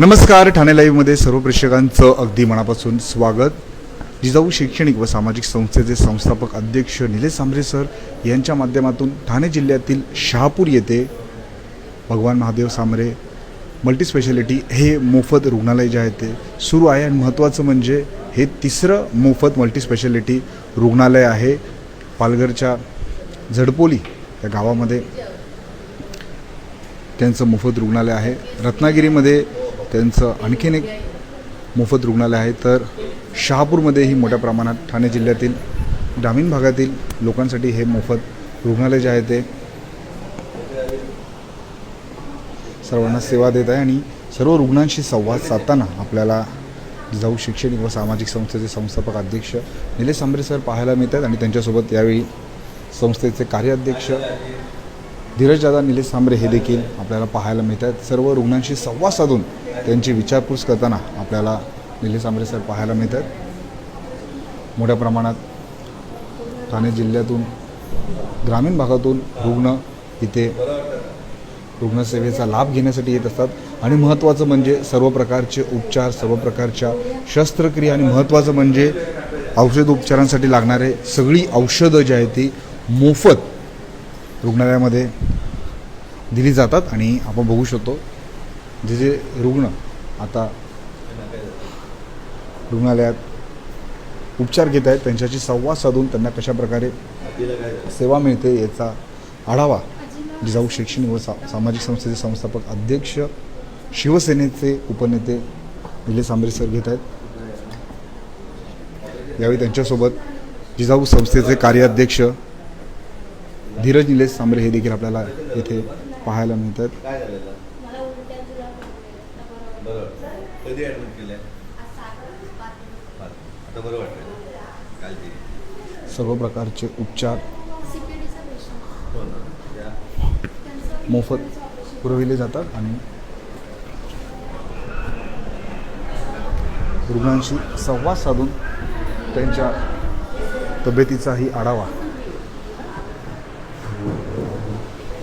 नमस्कार ठाणे लाईव्हमध्ये सर्व प्रेक्षकांचं अगदी मनापासून स्वागत. जिजाऊ शैक्षणिक व सामाजिक संस्थेचे संस्थापक अध्यक्ष निलेश सांबरे सर यांच्या माध्यमातून ठाणे जिल्ह्यातील शहापूर येथे भगवान महादेव सांबरे मल्टीस्पेशालिटी हे मोफत रुग्णालय जे आहे ते सुरू आहे. आणि महत्त्वाचं म्हणजे हे तिसरं मोफत मल्टीस्पेशालिटी रुग्णालय आहे पालघरच्या झडपोली या गावामध्ये. त्यांचं मोफत रुग्णालय आहे. रत्नागिरीमध्ये त्यांचं आणखीन एक मोफत रुग्णालय आहे. तर शहापूरमध्येही मोठ्या प्रमाणात ठाणे जिल्ह्यातील ग्रामीण भागातील लोकांसाठी हे मोफत रुग्णालय जे आहे ते सर्वांना सेवा देत आहे आणि सर्व रुग्णांशी संवाद साधताना आपल्याला जाऊ शैक्षणिक व सामाजिक संस्थेचे संस्थापक अध्यक्ष निलेश आंबरे सर पाहायला मिळतात आणि त्यांच्यासोबत यावेळी संस्थेचे कार्याध्यक्ष धीरजदादा निलेश सांबरे हे देखील आपल्याला पाहायला मिळतात. सर्व रुग्णांशी संवाद साधून त्यांची विचारपूस करताना आपल्याला निलेश आंबरे सर पाहायला मिळतात. मोठ्या प्रमाणात ठाणे जिल्ह्यातून ग्रामीण भागातून रुग्ण इथे रुग्णसेवेचा लाभ घेण्यासाठी येत असतात. आणि महत्त्वाचं म्हणजे सर्व प्रकारचे उपचार सर्व प्रकारच्या शस्त्रक्रिया आणि महत्त्वाचं म्हणजे औषध उपचारांसाठी लागणारे सगळी औषधं जी आहेत ती मोफत रुग्णालयामध्ये दिली जातात आणि आपण बघू शकतो जे जे रुग्ण आता रुग्णालयात उपचार घेत आहेत त्यांच्याशी संवाद साधून त्यांना कशाप्रकारे सेवा मिळते याचा आढावा जिजाऊ शैक्षणिक व सा सामाजिक संस्थेचे संस्थापक अध्यक्ष शिवसेनेचे उपनेते निलेश आंबरे सर घेत आहेत. यावेळी त्यांच्यासोबत जिजाऊ संस्थेचे कार्याध्यक्ष धीरज निलेश सांबरे हे देखील आपल्याला इथे पाहायला मिळतात. कधी ॲडमिट केलं आता बरं वाटतं कालची. सर्व प्रकारचे उपचार. हो मोफत पुरविले जातात आणि रुग्णांशी संवाद साधून त्यांच्या तब्येतीचाही आढावा.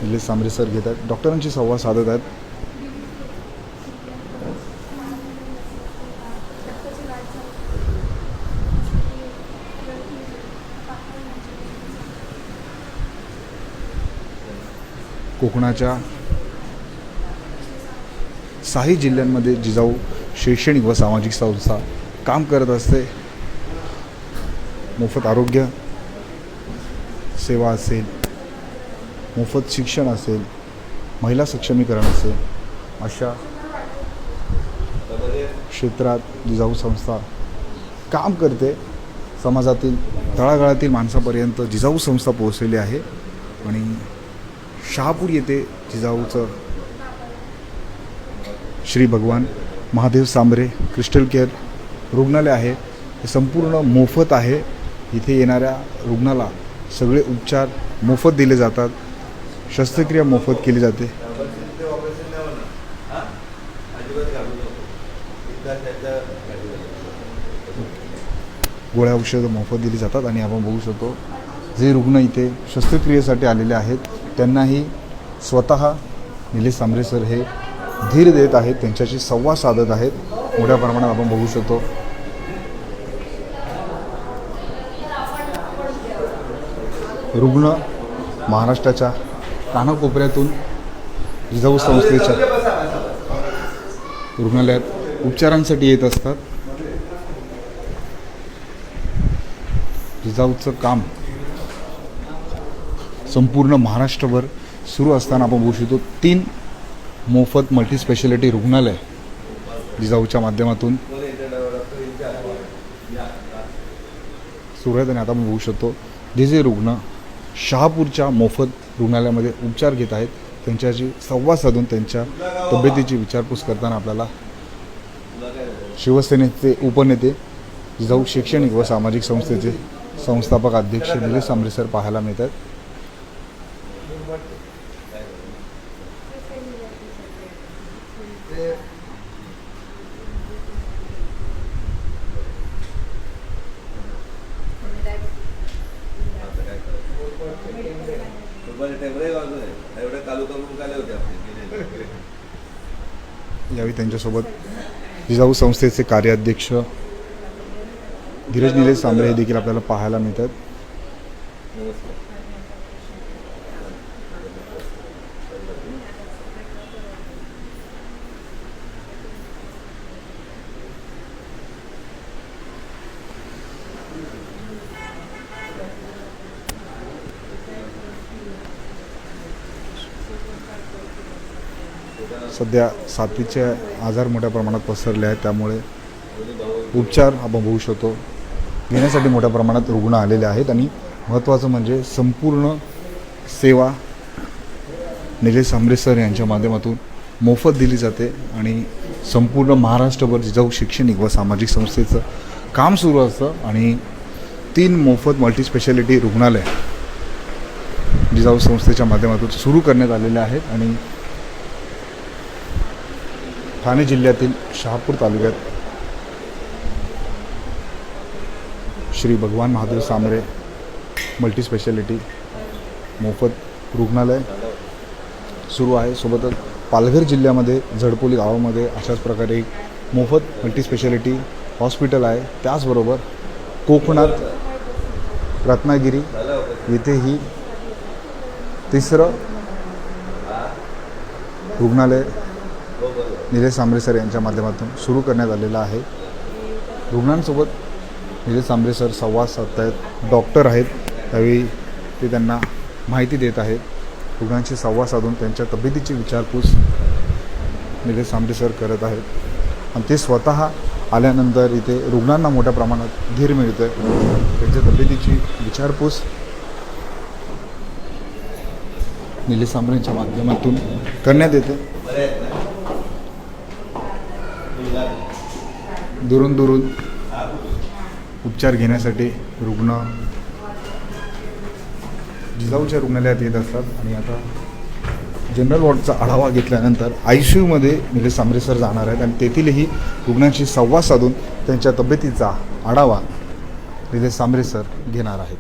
निलेश सांबरे सर घेत आहेत डॉक्टरांशी संवाद साधत आहेत. कोकणाच्या साही जिल्ह्यांमध्ये जिजाऊ शैक्षणिक व सामाजिक संस्था काम करत असते. मोफत आरोग्य सेवा असेल मोफत शिक्षण असेल महिला सक्षमीकरण असेल अशा क्षेत्रात जिजाऊ संस्था काम करते. समाजातील तळागाळातील माणसापर्यंत जिजाऊ संस्था पोहोचलेली आहे. आणि शहापूर येथे जिजाऊचं श्री भगवान महादेव सांबरे क्रिस्टल केअर रुग्णालय आहे. हे संपूर्ण मोफत आहे. इथे येणाऱ्या रुग्णाला सगळे उपचार मोफत दिले जातात. शस्त्रक्रिया मोफत केली जाते. गोळ्या औषधं मोफत दिली जातात आणि आपण बघू शकतो जे रुग्ण इथे शस्त्रक्रियेसाठी आलेले आहेत. त्यांनाही स्वतः निलेश सांबरे सर हे धीर देत आहेत त्यांच्याशी संवाद साधत आहेत. मोठ्या प्रमाणात आपण बघू शकतो. रुग्ण महाराष्ट्राच्या कानाकोपऱ्यातून जिजाऊ संस्थेच्या रुग्णालयात उपचारांसाठी येत असतात. जिजाऊचं काम संपूर्ण महाराष्ट्रभर सुरू असताना आपण बघू शकतो तीन मोफत मल्टीस्पेशालिटी रुग्णालय जिजाऊच्या माध्यमातून सुरू आहेत आणि आता आपण बघू शकतो जे जे रुग्ण शहापूरच्या मोफत रुग्णालयामध्ये उपचार घेत आहेत त्यांच्याशी संवाद साधून त्यांच्या तब्येतीची विचारपूस करताना आपल्याला शिवसेनेचे उपनेते जिजाऊ शैक्षणिक व सामाजिक संस्थेचे संस्थापक अध्यक्ष निलेश सांबरे सर पाहायला मिळतात फुटबॉल टेबल बाजू आहे एवढे तालुका मुंग आले होते आपले गेले. यावेळी त्यांच्यासोबत जिजाऊ संस्थेचे कार्याध्यक्ष धीरज निलेश सांबरे हे देखील आपल्याला पाहायला मिळतात. सध्या साथीचे आजार मोठ्या प्रमाणात पसरले आहेत त्यामुळे उपचार आपण होऊ शकतो. घेण्यासाठी मोठ्या प्रमाणात रुग्ण आलेले आहेत आणि महत्त्वाचं म्हणजे संपूर्ण सेवा निलेश अमृतसर यांच्या माध्यमातून मोफत दिली जाते आणि संपूर्ण महाराष्ट्रभर जिजाऊ शैक्षणिक व सामाजिक संस्थेचं काम सुरू असतं आणि तीन मोफत मल्टीस्पेशालिटी रुग्णालय जिजाऊ संस्थेच्या माध्यमातून सुरू करण्यात आलेले आहेत आणि ठाणे जिल्ह्यातील शहापूर तालुक्यात श्री भगवान महादेव सामरे मल्टीस्पेशालिटी मोफत रुग्णालय सुरू आहे. सोबतच पालघर जिल्ह्यामध्ये झडपोली गावामध्ये अशाच प्रकारे एक मोफत मल्टीस्पेशालिटी हॉस्पिटल आहे. त्याचबरोबर कोकणात रत्नागिरी येथेही तिसरं रुग्णालय निलेश सांबरे सर यांच्या माध्यमातून सुरू करण्यात आलेलं आहे. रुग्णांसोबत निलेश सांबरे सर संवाद साधत आहेत डॉक्टर आहेत. त्यावेळी ते त्यांना माहिती देत आहेत. रुग्णांशी संवाद साधून त्यांच्या तब्येतीची विचारपूस निलेश सांबरे सर करत आहेत. आणि ते स्वतः आल्यानंतर इथे रुग्णांना मोठ्या प्रमाणात धीर मिळतं त्यांच्या तब्येतीची विचारपूस निलेश सांबरेंच्या माध्यमातून करण्यात येते बरे आहेत ना मुलगा दुरून दुरून उपचार घेण्यासाठी रुग्ण जिजाऊच्या रुग्णालयात येत असतात. आणि आता जनरल वॉर्डचा आढावा घेतल्यानंतर आय सी यूमध्ये निलेश सांबरे सर जाणार आहेत आणि तेथीलही रुग्णांशी संवाद साधून त्यांच्या तब्येतीचा आढावा निलेश सांबरे सर घेणार आहेत.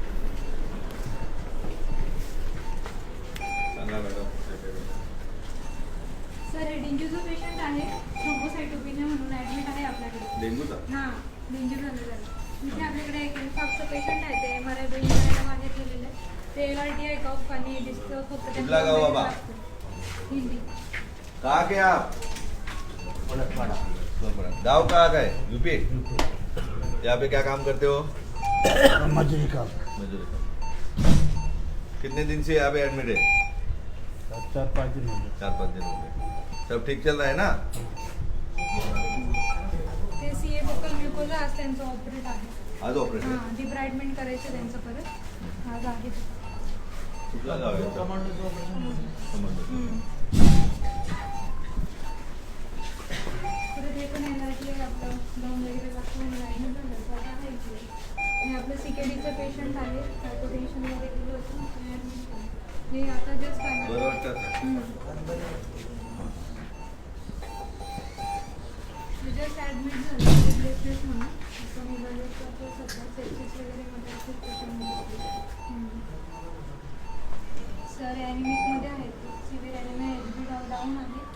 कहाँ के आप। गाँव कहाँ का है यूपी। यहाँ पे क्या काम करते हो? मजूरी का। मजदूरी काम। कितने दिन से यहाँ पे एडमिट है? चार पाँच दिन हो गए। चार पाँच दिन हो गए। सब ठीक चल रहा है ना? ते सी ए बोकल आज त्यांचं ऑपरेट आहे. आज ऑपरेशन हां डिब्राइडमेंट करायचं त्यांचं परत. आज आहे. कुठला गाव आहे. हे पण आपलं. जाऊन वगैरे दाखवून ॲडमिट झालं. तर आता आहे इथे. हे आपलं पेशंट आहे. गेलो होतो. ते. हे आता जस्ट आहे? जस्ट ॲडमिट झालं. रिप्लेसमेंट म्हणून. सध्या वगैरे मध्ये खूप सर ॲनिमिकमध्ये आहेत. Severe anaemia H B down आहे.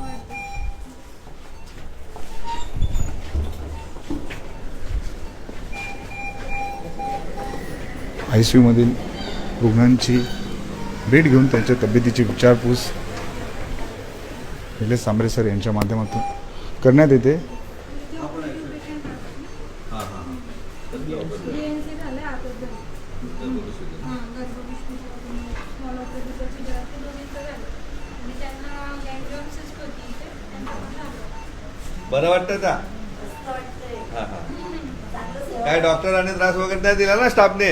वाटतं आय सी यूमधील रुग्णांची भेट घेऊन त्यांच्या तब्येतीची विचारपूस निलेश सांबरे सर यांच्या माध्यमातून करण्यात येते. हां हां. हां बरं वाटतं का हां हां. काय डॉक्टरांनी त्रास वगैरे नाही दिला ना स्टाफने?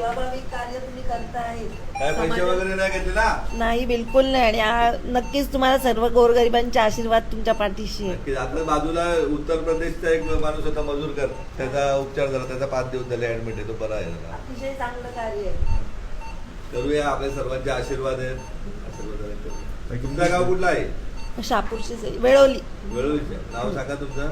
सेवाभावी कार्य तुम्ही करताय. काय पैसे वगैरे नाही घेतले ना? नाही बिलकुल नाही. आणि आ- नक्कीच तुम्हाला सर्व गोरगरिबांचे आशीर्वाद तुमच्या पाठीशी आहे. नक्कीच. आता बाजूला उत्तर प्रदेशचा एक माणूस होता मजूरकर त्याचा उपचार झाला त्याचा पाच दिवस झाले ऍडमिट आहे तो बरा आहे जरा. अतिशय चांगलं कार्य आहे. करूया आपल्या सर्वांचे आशीर्वाद आहेत. करूया. तुमचा गाव कुठला आहे? शापूरची सई वेळवली वेळोळीचं नाव सांगा तुमचं.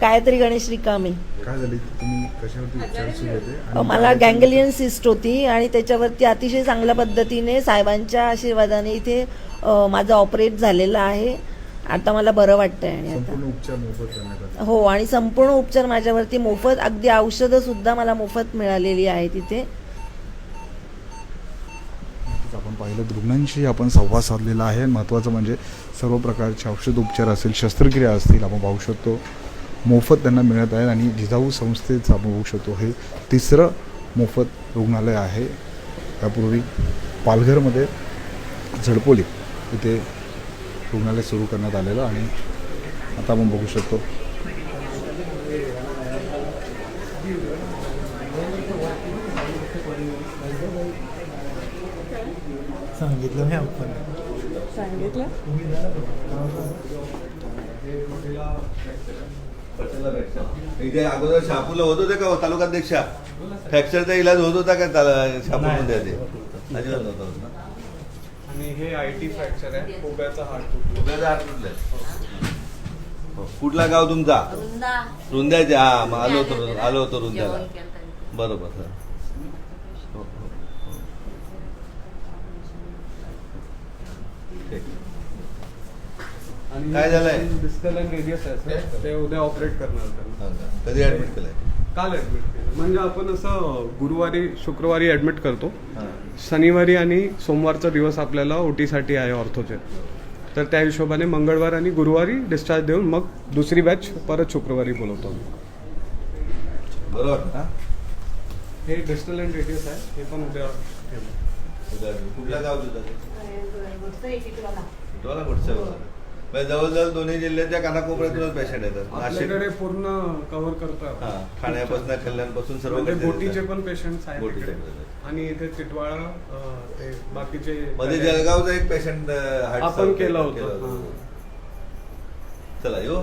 गायत्री गणेश रिकामे. काय झाली? तुम्ही कशावरती उपचार सुरू होते? अ, आणि मला गँगलियन सिस्ट होती आणि त्याच्यावरती अतिशय चांगल्या पद्धतीने साहेबांच्या आशीर्वादाने इथे अ, माझं ऑपरेट झालेलं आहे. आता मला बरं वाटतंय आणि आता. संपूर्ण उपचार मोफत करण्यात आले. हो आणि संपूर्ण उपचार माझ्यावरती मोफत अगदी औषधं सुद्धा मला मोफत मिळालेली आहे तिथे नक्कीच आपण पाहिलं रुग्णांशी आपण संवाद साधलेला आहे. महत्त्वाचं म्हणजे सर्व प्रकारचे औषधोपचार असेल शस्त्रक्रिया असतील आपण पाहू शकतो. मोफत त्यांना मिळत आहे आणि जिजाऊ संस्थेचं आपण बघू शकतो. हे तिसरं मोफत रुग्णालय आहे. त्यापूर्वी पालघरमध्ये झडपोली इथे रुग्णालय सुरू करण्यात आलेलं आणि आता आपण बघू शकतो. सांगितलं नाही आपण. इथे अगोदर शहापूरला होत होते का हो, तालुकाध्यक्ष? फ्रॅक्चरचा इलाज होत होता का शहापूरमध्ये आधी? अजिबात नव्हता होत ना? आणि हे आय टी फ्रॅक्चर आहे. खोब्याचा हात कुठल्याचा हात कुठला हो. कुठला गाव तुमचा? रुंद्याचे. हा मग आलो होतो आलो होतो रुंद्याला. बरोबर सर हो, हो, हो. ठीक. आणि काय झालंय? डिस्टल अँड रेडियस आहे सर ते उद्या ऑपरेट करणार त्यांना हा? कधी ऍडमिट केलंय? काल ऍडमिट केलं. म्हणजे आपण असं गुरुवारी शुक्रवारी ऍडमिट करतो. शनिवारी आणि सोमवारचा दिवस आपल्याला ओटीसाठी आहे ऑर्थोचे. तर त्या हिशोबाने मंगळवार आणि गुरुवारी डिस्चार्ज देऊन मग दुसरी बॅच परत शुक्रवारी बोलवतो आम्ही. बरोबर ना? हे डिस्टल अँड रेडियस आहे हे पण उद्या ठेवू. उद्या कुठलं गाव तुझं कुठचं म्हणजे जवळजवळ दोन्ही जिल्ह्याच्या कानाकोपऱ्यातूनच पेशंट येतात नाशिक आपल्याकडे पूर्ण कव्हर करतो हा ठाण्यापासून कल्याणपासून सर्व म्हणजे गोटीचे येतात. पण पेशंट आहेत गोटीचे इकडे. पण आहेत. आणि इथे चिटवाळा अं, ते बाकीचे मध्ये जळगावचा एक पेशंट आपण केलं होतं. चला येऊ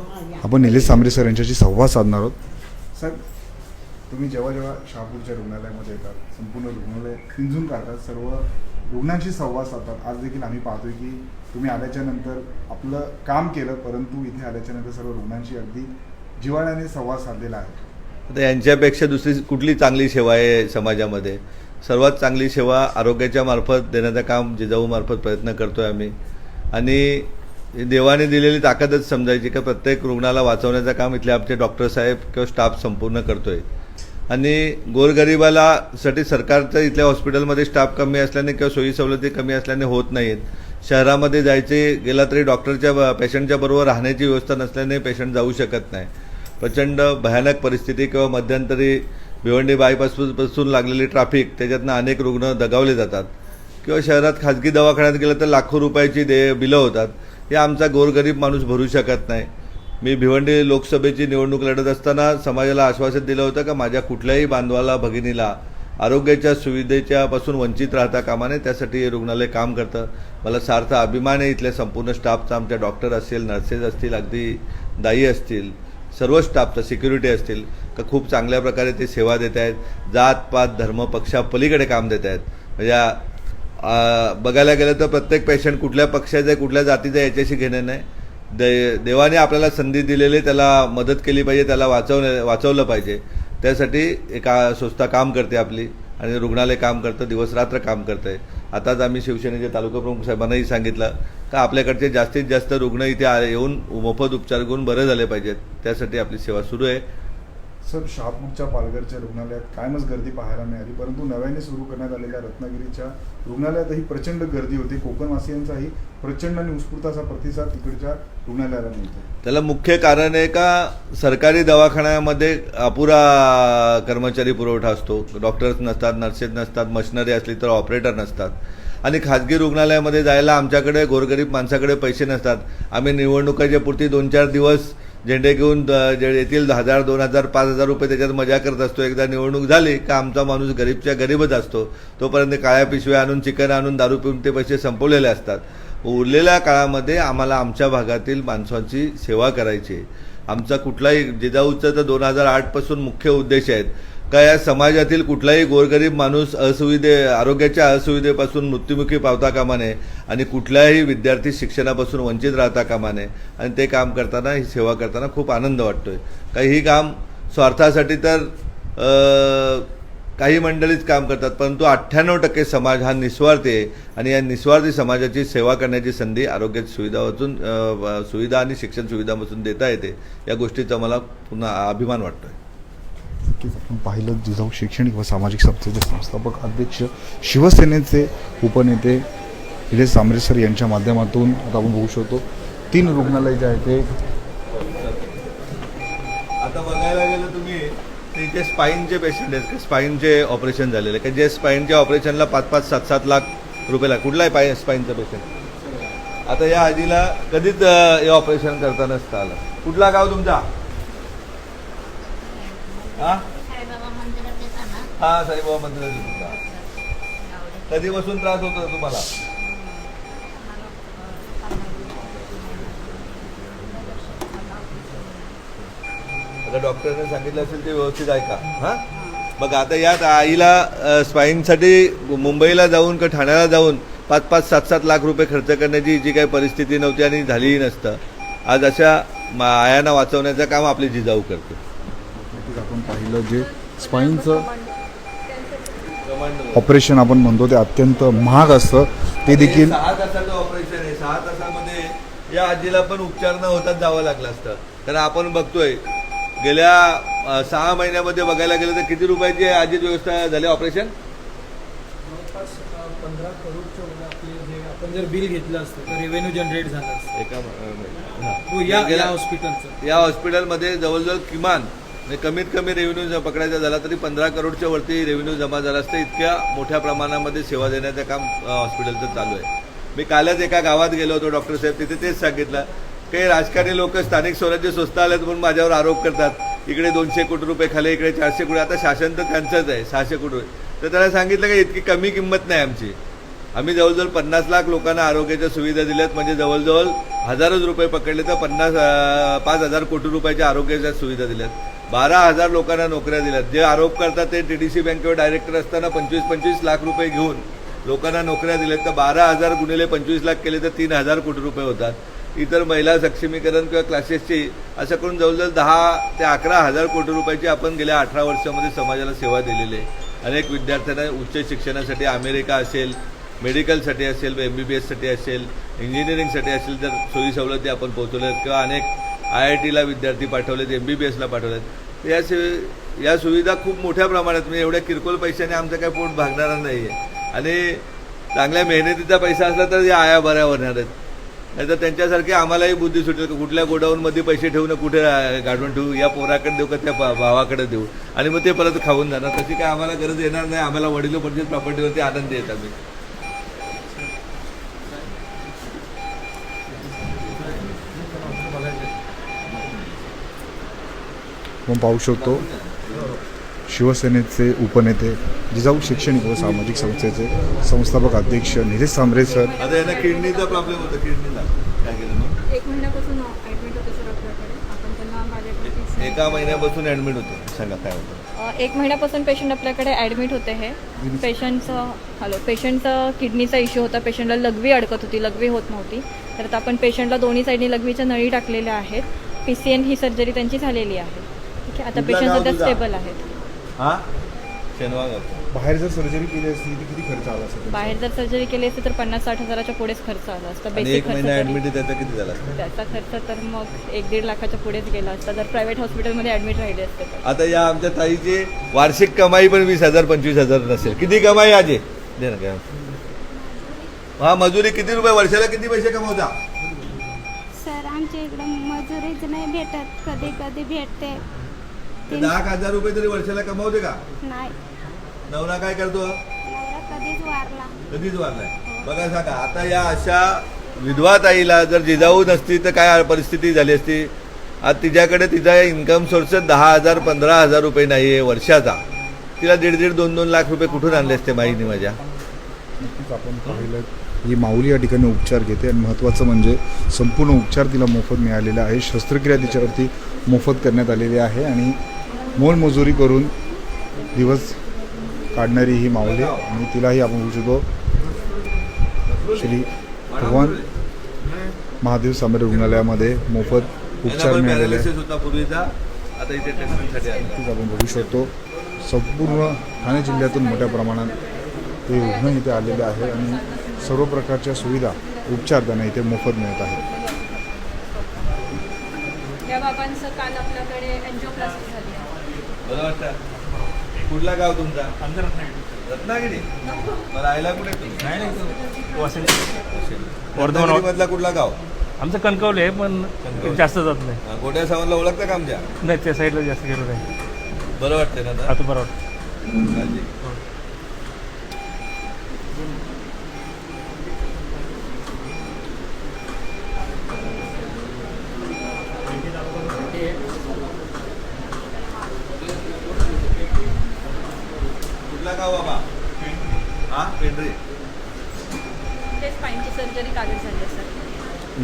आपण निलेश सांबरे सर यांच्याशी संवाद साधणार आहोत सर तुम्ही जेव्हा जेव्हा शहापूरच्या रुग्णालयामध्ये येतात संपूर्ण रुग्णालय पिंजून काढतात सर्व रुग्णांशी संवाद साधतात आज देखील आम्ही पाहतोय की तुम्ही आल्याच्यानंतर आपलं काम केलं परंतु इथे आल्याच्यानंतर सर्व रुग्णांशी अगदी जिवाळ्याने संवाद साधलेला आहे. आता यांच्यापेक्षा दुसरी कुठली चांगली सेवा आहे समाजामध्ये? सर्वात चांगली सेवा आरोग्याच्या मार्फत देण्याचं काम जिजाऊमार्फत प्रयत्न प्रयत्न करतोय आम्ही. आणि देवाने दिलेली ताकदच समजायची का प्रत्येक रुग्णाला वाचवण्याचं काम इथले आमचे डॉक्टर साहेब किंवा स्टाफ संपूर्ण करतोय. आणि गोरगरिबाला साठी सरकारचं इथल्या हॉस्पिटलमध्ये स्टाफ कमी असल्याने किंवा सोयी सवलती कमी असल्याने होत नाहीत. शहरामध्ये जायचे गेला तरी डॉक्टरच्या पेशंटच्या बरोबर राहण्याची व्यवस्था नसल्याने पेशंट जाऊ शकत नाही. प्रचंड भयानक परिस्थिती किंवा मध्यंतरी भिवंडी बायपासपासून लागलेली ट्रॅफिक त्याच्यातनं अनेक रुग्ण दगावले जातात. किंवा शहरात खाजगी दवाखान्यात गेलं तर लाखो रुपयाची दे बिलं होतात. हे आमचा गोरगरीब माणूस भरू शकत नाही. मी भिवंडी लोकसभेची निवडणूक लढत असताना समाजाला आश्वासन दिलं होतं का माझ्या कुठल्याही बांधवाला भगिनीला आरोग्याच्या सुविधेच्या पासून वंचित राहता कामा नये त्यासाठी हे रुग्णालय काम करतं. मला सार्थ अभिमान आहे इथल्या संपूर्ण स्टाफचा आमच्या डॉक्टर असतील नर्सेस असतील अगदी दाई असतील सर्व स्टाफचा सिक्युरिटी असतील का खूप चांगल्या प्रकारे ते सेवा देत आहेत. जात पात धर्म पक्षापलीकडे काम देत आहेत. म्हणजे बघायला गेलं तर प्रत्येक पेशंट कुठल्या पक्षाचं आहे कुठल्या जातीचं आहे याच्याशी घेणं नाही. दे देवाने आपल्याला संधी दिलेली त्याला मदत केली पाहिजे त्याला वाचवणे वाचवलं पाहिजे. त्यासाठी एका संस्था काम करते आपली आणि रुग्णालय काम करतं दिवसरात्र काम करतं आहे आताच आम्ही शिवसेनेचे तालुका प्रमुख साहेबांनाही सांगितलं का आपल्याकडचे जास्तीत जास्त रुग्ण इथे आ- येऊन मोफत उपचार घेऊन बरे झाले पाहिजेत. त्यासाठी आपली सेवा सुरू आहे. सर शहापूरच्या पालघरच्या रुग्णालयात कायमच गर्दी पाहायला मिळाली परंतु नव्याने सुरू करण्यात आलेल्या रत्नागिरीच्या रुग्णालयातही प्रचंड गर्दी होती. कोकणवासियांचाही प्रचंड आणि उत्स्फूर्त असा प्रतिसाद तिकडच्या रुग्णालयाला मिळतो त्याला मुख्य कारण आहे का? सरकारी दवाखान्यामध्ये अपुरा कर्मचारी पुरवठा असतो. डॉक्टर्स नसतात नर्सेस नसतात मशिनरी असली तर ऑपरेटर नसतात. आणि खाजगी रुग्णालयामध्ये जायला आमच्याकडे गोरगरीब माणसाकडे पैसे नसतात. आम्ही निवडणुकाच्या पुरती दोन चार दिवस झेंडे घेऊन द- जे येतील हजार दोन हजार पाच हजार रुपये त्याच्यात मजा करत असतो. एकदा निवडणूक झाली का आमचा माणूस गरीबच्या गरीबच असतो. तोपर्यंत काळ्या पिशव्या आणून चिकन आणून दारू पिऊन ते पैसे संपवलेले असतात. उरलेल्या काळामध्ये आम्हाला आमच्या भागातील माणसांची सेवा करायची आहे. आमचा कुठलाही जिजाऊचं तर दोन हजार आठपासून मुख्य उद्देश आहेत. का या समाजातील कुठलाही गोरगरीब माणूस असुविधे आरोग्याच्या असुविधेपासून मृत्युमुखी पावता कामा नये आणि कुठल्याही विद्यार्थी शिक्षणापासून वंचित राहता कामा नये. आणि ते काम करताना ही सेवा करताना खूप आनंद वाटतोय. काही ही काम स्वार्थासाठी तर काही मंडळीच काम करतात परंतु अठ्ठ्याण्णव टक्के समाज हा निस्वार्थी आहे आणि या निस्वार्थी समाजाची सेवा करण्याची संधी आरोग्य सुविधापासून सुविधा आणि शिक्षण सुविधापासून देता येते. या गोष्टीचा मला पुन्हा अभिमान वाटतो आहे नक्कीच आपण पाहिलं जिजाऊ शैक्षणिक व सामाजिक संस्थेचे संस्थापक अध्यक्ष शिवसेनेचे उपनेते निलेश सांबरे यांच्या माध्यमातून आता आपण बघू शकतो. तीन रुग्णालय जे आहे ते आता बघायला गेलं तुम्ही ते जे स्पाईनचे पेशंट आहेत स्पाईनचे ऑपरेशन झालेले का जे स्पाईनच्या ऑपरेशनला पाच पाच सात सात लाख रुपये लाग कुठलाही पाय स्पाईनचा पेशंट आता या आजीला कधीच हे ऑपरेशन करता नसतं आलं. कुठला गाव तुमचा? हा? हा साईबाबा मंदिर तुमचा कधीपासून त्रास होतो तुम्हाला? आता डॉक्टरने सांगितलं असेल ते व्यवस्थित ऐका हा? मग आता यात आईला स्पाईनसाठी मुंबईला जाऊन का ठाण्याला जाऊन पाच पाच सात सात लाख रुपये खर्च करण्याची जी काही परिस्थिती नव्हती आणि झालीही नसतं. आज अशा आयांना वाचवण्याचं काम आपली जिजाऊ करते. आपण पाहिलं जे स्पाईनचं ऑपरेशन आपण म्हणतो ते अत्यंत महाग असतं. ते देखील सहा तासाचं ऑपरेशन आहे. सहा तासामध्ये या आजीला पण उपचार न होताच जावं लागलं असतं. कारण आपण बघतोय गेल्या सहा महिन्यामध्ये बघायला गेलं तर किती रुपयाची आजीत व्यवस्था झाली ऑपरेशन जवळपास पंधरा करोडच्या वर आपले जे आपण जर बिल घेतलं असतं तर रेव्हेन्यू जनरेट झालं असतं. एका हा. या गेल्या- या हॉस्पिटलचं या हॉस्पिटलमध्ये जवळजवळ किमान आणि कमीत कमी रेव्हेन्यू पकडायचा झाला तरी पंधरा करोडच्या वरती रेव्हेन्यू जमा झाला असतं इतक्या मोठ्या प्रमाणामध्ये सेवा देण्याचं काम हॉस्पिटलचं चालू आहे. मी कालच एका गावात गेलो होतो डॉक्टर साहेब तिथे तेच सांगितलं काही राजकारणी लोक स्थानिक स्वराज्य स्वस्त आलेत म्हणून माझ्यावर आरोप करतात. इकडे दोनशे कोटी रुपये खाले इकडे चारशे कोटी. आता शासन तर त्यांचंच आहे सहाशे कोटी रुपये. तर त्याला सांगितलं की इतकी कमी किंमत नाही आमची. आम्ही जवळजवळ पन्नास लाख लोकांना आरोग्याच्या सुविधा दिल्यात. म्हणजे जवळजवळ हजारोच रुपये पकडले तर पन्नास पाच हजार कोटी रुपयाच्या आरोग्याच्या सुविधा दिल्यात. बारा हजार लोकांना नोकऱ्या दिल्यात. जे आरोप करतात ते टी डी सी बँकेवर डायरेक्टर असताना पंचवीस पंचवीस लाख रुपये घेऊन लोकांना नोकऱ्या दिल्यात. तर बारा हजार गुणिले पंचवीस लाख केले तर तीन हजार कोटी रुपये होतात. इतर महिला सक्षमीकरण किंवा क्लासेसची असं करून जवळजवळ दहा ते अकरा हजार कोटी रुपयाची आपण गेल्या अठरा वर्षामध्ये समाजाला सेवा दिलेली आहे. अनेक विद्यार्थ्यांना उच्च शिक्षणासाठी अमेरिका असेल मेडिकलसाठी असेल एम बी बी एससाठी असेल इंजिनिअरिंगसाठी असेल तर सोयी सवलती आपण आहेत. किंवा अनेक आय आय टीला विद्यार्थी पाठवलेत एम बी बी एसला पाठवलेत. या सु या सुविधा खूप मोठ्या प्रमाणात म्हणजे एवढ्या किरकोळ पैशाने आमचं काही पोट भागणार नाही आहे आणि चांगल्या मेहनतीचा पैसा असला तर या आया बऱ्या होणार आहेत. नाही तर त्यांच्यासारखी आम्हालाही बुद्धी सुटेल की कुठल्या गोडाऊनमध्ये पैसे ठेवून कुठे गाडून ठेवू? या पोराकडे देऊ का त्या भावाकडे देऊ? आणि मग ते परत खाऊन जाणार. तशी काय आम्हाला गरज येणार नाही. आम्हाला वडिलोपर्यंत प्रॉपर्टीवरती आनंद येत आम्ही. आपण पाहू शकतो शिवसेनेचे उपनेते जिजाऊ शैक्षणिक व सामाजिक संस्थेचे संस्थापक अध्यक्ष निलेश सांबरे सर. आता यांना किडनीचा प्रॉब्लेम होता किडनीला. काय केलं मग? एक महिन्यापासून ॲडमिट होते सर आपल्याकडे. आपण त्यांना माझ्याकडे एका महिन्यापासून ऍडमिट होते. सांगा काय होतं? अ, एक महिन्यापासून पेशंट आपल्याकडे ॲडमिट होते हे. पेशंटचं हॅलो पेशंटचं किडनीचा इश्यू होता. पेशंटला लघवी अडकत होती लघवी होत नव्हती. तर आता आपण पेशंटला दोन्ही साईडनी लघवीच्या नळी टाकलेल्या आहेत. पी सी एन ही सर्जरी त्यांची झालेली आहे. ठीक आहे आता कुठलं पेशंट गाव सध्या तुझं? स्टेबल आहेत. हा? बाहेर जर सर्जरी केली असती तर किती खर्च आला असेल बाहेर जर सर्जरी केली असती तर पन्नास साठ हजाराच्या पुढेच खर्च आला असता. आणि बेसिक एक खर्च महिना तरी. ऍडमिट त्याचा किती झाला असता? त्याचा खर्च तर मग एक दीड लाखाच्या पुढेच गेला असता. जर प्रायव्हेट हॉस्पिटलमध्ये ॲडमिट राहिले असते तर. आता या आमच्या ताईची वार्षिक कमाई पण वीस हजार पंचवीस हजार नसेल. किती कमाई आजे? दे ना काय हा मजुरी किती रुपये? वर्षाला किती पैसे कमवता? सर आमच्या इकडं मजुरीच नाही भेटत. कधी कधी भेटते. ते दहा एक हजार रुपये तरी वर्षाला कमावते का? नाही. नवरा काय करतो? नवरा कधीच वारला. कधीच वारलाय बघा सांगा आता या अशा विधवा ताईला जर जिजाऊ नसती तर काय परिस्थिती झाली असती? आज तिच्याकडे तिचा इन्कम सोर्स दहा हजार पंधरा हजार रुपये नाही आहे वर्षाचा. तिला दीड दीड दोन दोन लाख रुपये कुठून आणले असते माईने माझ्या? नक्कीच आपण पाहिलं ही माऊली या ठिकाणी उपचार घेते. आणि महत्त्वाचं म्हणजे संपूर्ण उपचार तिला मोफत मिळालेला आहे. शस्त्रक्रिया तिच्यावरती मोफत करण्यात आलेली आहे आणि मोलमजुरी करून दिवस काढणारी ही माऊली आणि तिलाही आपण बघू शकतो श्री भगवान महादेव सांबरे रुग्णालयामध्ये मोफत उपचार मिळालेले नक्कीच आपण बघू शकतो. संपूर्ण ठाणे जिल्ह्यातून मोठ्या प्रमाणात ते रुग्ण इथे आलेले आहे आणि सर्व प्रकारच्या सुविधा उपचार त्यांना इथे मोफत मिळत आहेत. या बाबांचं काल आपल्याकडे एन्जिओप्लास्टी झाली आहे. बरं वाटतं. कुठला गाव तुमचा? रत्नागिरी. मग राहायला कुठे तुम्ही? रत्नागिरीमधला कुठला गाव? आमचं कणकवली आहे पण जास्त जात नाही. गोट्या सावंतला ओळखता का आमच्या? नाही त्या साईडला जास्त गेलो नाही. बरं वाटतं ना? आता? बरं वाटतं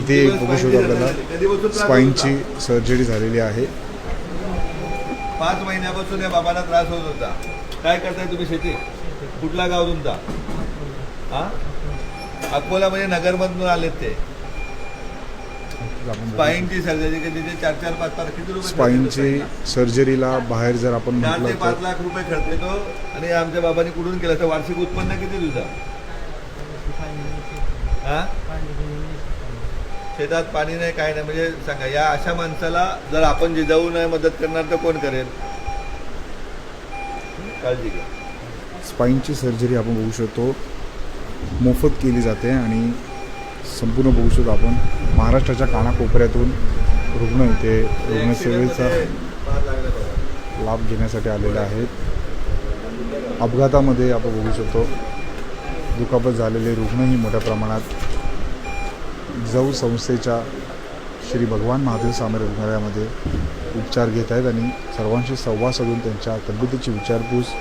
इथे बघू शकतो आपल्याला स्पाईनची? सर्जरी झालेली आहे. पाच महिन्यापासून या बाबांना त्रास होत होता. काय करताय तुम्ही शेती? कुठला गाव तुमचा? हा? अकोला म्हणजे नगरमधून आलेत ते. स्पाईनची सर्जरी की तिथे चार चार पाच पाच किती रुपये स्पाईनची? सर्जरीला बाहेर जर आपण चार ते पाच लाख रुपये खर्च येतो आणि आमच्या बाबांनी कुठून केलं? तर वार्षिक उत्पन्न किती तुझं हा? शेतात पाणी नाही काय नाही. म्हणजे सांगा या अशा माणसाला जर आपण जिजाऊ नाही मदत करणार तर कोण करेल? काळजी घ्या. स्पाईनची सर्जरी आपण बघू शकतो. मोफत केली जाते आणि संपूर्ण बघू शकतो आपण महाराष्ट्राच्या कानाकोपऱ्यातून रुग्ण इथे रुग्णसेवेचा लाभ घेण्यासाठी आलेले आहेत. अपघातामध्ये आपण बघू शकतो. दुखापत झालेले रुग्णही मोठ्या प्रमाणात जाऊ संस्थेच्या श्री भगवान महादेव सामरे रुग्णालयामध्ये उपचार घेत आहेत आणि सर्वांशी संवाद साधून त्यांच्या तब्येतीची विचारपूस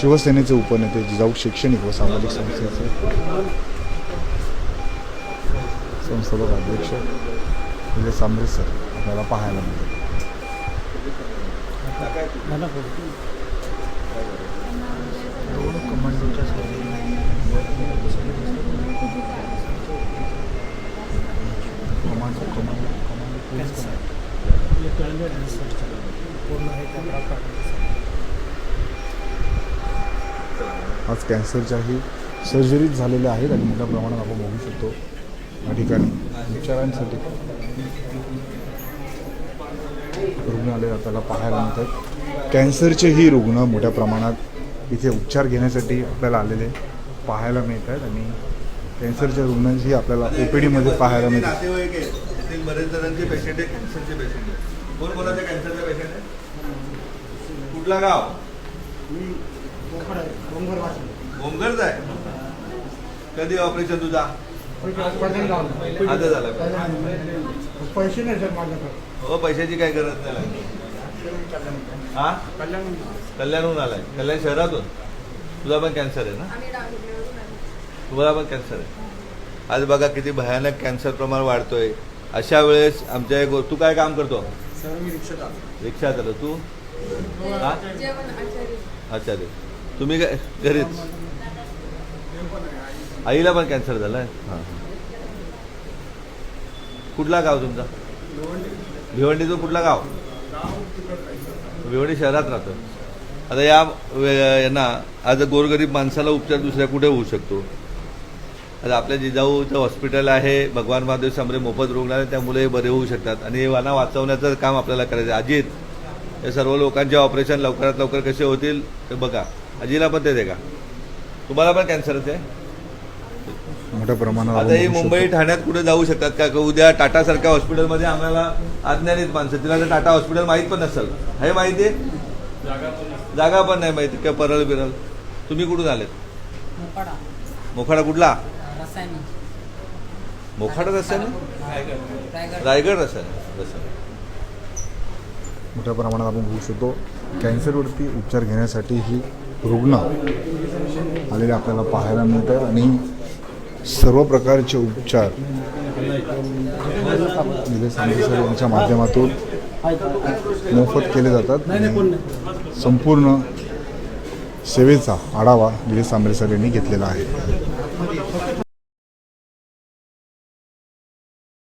शिवसेनेचे उपनेते जिजाऊ शैक्षणिक व सामाजिक संस्थेचे संस्थापक अध्यक्ष निलेश सांबरे सर आपल्याला पाहायला मिळतात पूर्ण हे आज कॅन्सरच्याही सर्जरीज झालेल्या आहेत आणि मोठ्या प्रमाणात आपण बघू शकतो या ठिकाणी. उपचारांसाठी रुग्णालय आपल्याला पाहायला मिळतात कॅन्सरचेही रुग्ण मोठ्या प्रमाणात इथे उपचार घेण्यासाठी आपल्याला आलेले पाहायला मिळत आहेत आणि कॅन्सरच्या रुग्णांची आपल्याला ओ पी डीमध्ये पाहायला मिळतात बरेच जणांचे पेशंट आहे कॅन्सरचे पेशंट आहे. कोण कोणाचे कॅन्सरचे पेशंट आहे कुठला गाव? भोंगरचा आहे कधी ऑपरेशन तुझा? आता झालं पैसे नाही सर माझ्याकडे. हो पैशाची काय गरज नाही. हा? कल्याणहून आलाय. कल्याण शहरातून? तुझा पण कॅन्सर आहे ना? तुम्हाला पण कॅन्सर आहे. आज बघा किती भयानक कॅन्सर प्रमाण वाढतोय. अशा वेळेस आमच्या एक तू काय काम करतो? सर मी रिक्षात आलो रिक्षा चालव तू? हा? आचार्य. तुम्ही काय घरीच? आईला पण कॅन्सर झालाय कुठला गाव तुमचा? भिवंडीचं कुठला गाव? भिवंडी शहरात राहतं. आता या वे- यांना आज गोरगरीब माणसाला उपचार दुसऱ्या कुठे होऊ शकतो? आता आपल्या जिजाऊचं हॉस्पिटल आहे भगवान महादेव सांबरे मोफत रुग्णालय त्यामुळे बरे होऊ शकतात. आणि हे वाना वाचवण्याचं काम आपल्याला करायचं आहे. अजित हे सर्व लोकांचे ऑपरेशन लवकरात लवकर कसे होतील ते बघा. अजिला पण ते का? तुम्हाला पण कॅन्सरच आहे मोठ्या प्रमाणात आता ही मुंबई. ठाण्यात कुठे जाऊ शकतात का? का उद्या टाटा सारख्या हॉस्पिटलमध्ये आम्हाला अज्ञानित माणसं तिला तर टाटा हॉस्पिटल माहीत पण नसेल. हे माहिती? आहे जागा पण नाही माहिती. का परळ बिरळ तुम्ही कुठून आलेत? मोखाडा कुठला? मोखाडा रस्त्याने रायगड. रस्त्याने रस्त्याने मोठ्या प्रमाणात आपण बघू शकतो कॅन्सरवरती उपचार घेण्यासाठी ही रुग्ण आलेले आपल्याला पाहायला मिळतात आणि सर्व प्रकारचे उपचार निलेश आंबेसर यांच्या माध्यमातून मोफत केले जातात. आणि संपूर्ण सेवेचा आढावा निलेश आंबेसर यांनी घेतलेला आहे.